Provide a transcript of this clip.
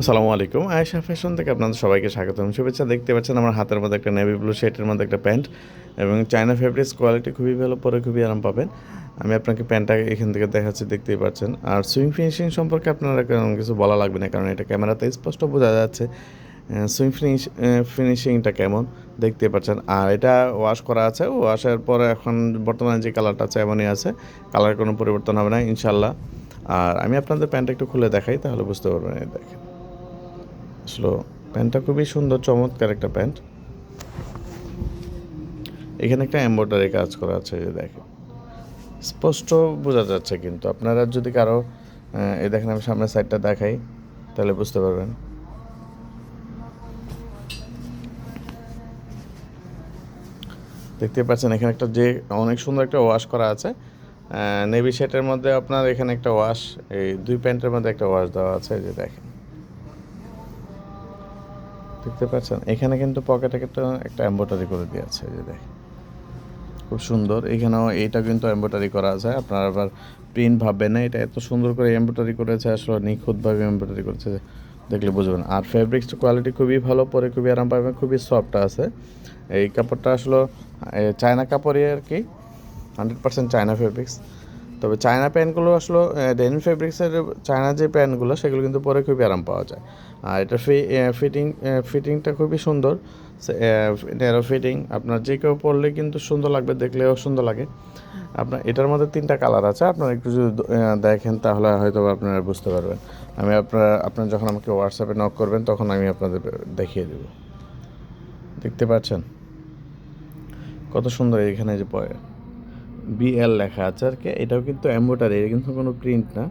আসসালামু আলাইকুম। আয়েশা ফ্যাশন থেকে আপনাদের সবাইকে স্বাগতম। শুভেচ্ছা, দেখতে পাচ্ছেন আমার হাতের মধ্যে একটা নেভি ব্লু শেটের মধ্যে একটা প্যান্ট এবং চায়না ফেব্রিক্স কোয়ালিটি খুবই ভালো, পরে খুবই আরাম পাবেন। আমি আপনাকে প্যান্টটা এখান থেকে দেখাচ্ছি, দেখতেই পাচ্ছেন। আর সুইং ফিনিশিং সম্পর্কে আপনারা কোনো কিছু বলা লাগবে না, কারণ এটা ক্যামেরাতে স্পষ্ট বোঝা যাচ্ছে সুইং ফিনিশ ফিনিশিংটা কেমন, দেখতে পাচ্ছেন। আর এটা ওয়াশ করা আছে ওয়াশের পরে এখন বর্তমানে যে কালারটা আছে, এমনই আছে। কালার কোনো পরিবর্তন হবে না ইনশাল্লাহ আর আমি আপনাদের প্যান্টটা একটু খুলে দেখাই, তাহলে বুঝতে পারবেন দেখেন। আসলে প্যান্টটা খুবই সুন্দর, চমৎকার একটা প্যান্ট। এখানে একটা এম্ব্রয়ডারি কাজ করা আছে যে দেখেন। স্পষ্ট বোঝা যাচ্ছে কিন্তু। আপনারা যদি কারও এ দেখেন আমি সামনের সাইডটা দেখাই, তাহলে বুঝতে পারবেন। দেখতে পাচ্ছেন, এখানে একটা যে অনেক সুন্দর একটা ওয়াশ করা আছে। নেভি সেটের মধ্যে আপনার এখানে একটা ওয়াশ এই দুই প্যান্টের মধ্যে একটা ওয়াশ দেওয়া আছে যে দেখেন। দেখতে পাচ্ছেন, এখানে কিন্তু পকেটে একটা একটা এম্ব্রয়ডারি করে দিয়েছে যে দেখেন। খুব সুন্দর, এখানেও এইটা কিন্তু এম্ব্রয়ডারি করা আছে আপনারা আবার প্রিন্ট ভাববেন না, এটা এত সুন্দর করে এম্ব্রয়ডারি করেছে, আসলে নিখুঁতভাবে এম্ব্রয়ডারি করেছে দেখলে বুঝবেন। আর ফেব্রিক্স কোয়ালিটি খুবই ভালো, পরে খুবই আরাম পাবেন, খুবই সফট আছে। এই কাপড়টা আসলে চায়না কাপড়ই আর কি হান্ড্রেড পার্সেন্ট চায়না ফেব্রিক্স তবে চায়না প্যান্টগুলো আসলে ডেনিম ফেব্রিক্সের চায়না যে প্যান্টগুলো, সেগুলো কিন্তু পরে খুবই আরাম পাওয়া যায়। আর এটা ফি ফিটিং ফিটিংটা খুবই সুন্দর। ন্যারো ফিটিং আপনার যে কেউ পরলে কিন্তু সুন্দর লাগবে, দেখলেও সুন্দর লাগে। আপনার, এটার মধ্যে তিনটা কালার আছে। আপনারা একটু যদি দেখেন, তাহলে হয়তো আপনারা বুঝতে পারবেন। আমি আপনার আপনার যখন আমাকে হোয়াটসঅ্যাপে নক করবেন, তখন আমি আপনাদের দেখিয়ে দেব। দেখতে পাচ্ছেন? কত সুন্দর এখানে যে পরে। বিএল লেখা আছে আর কি। এটাও কিন্তু এম্বোটারি এটা কিন্তু কোনো প্রিন্ট না।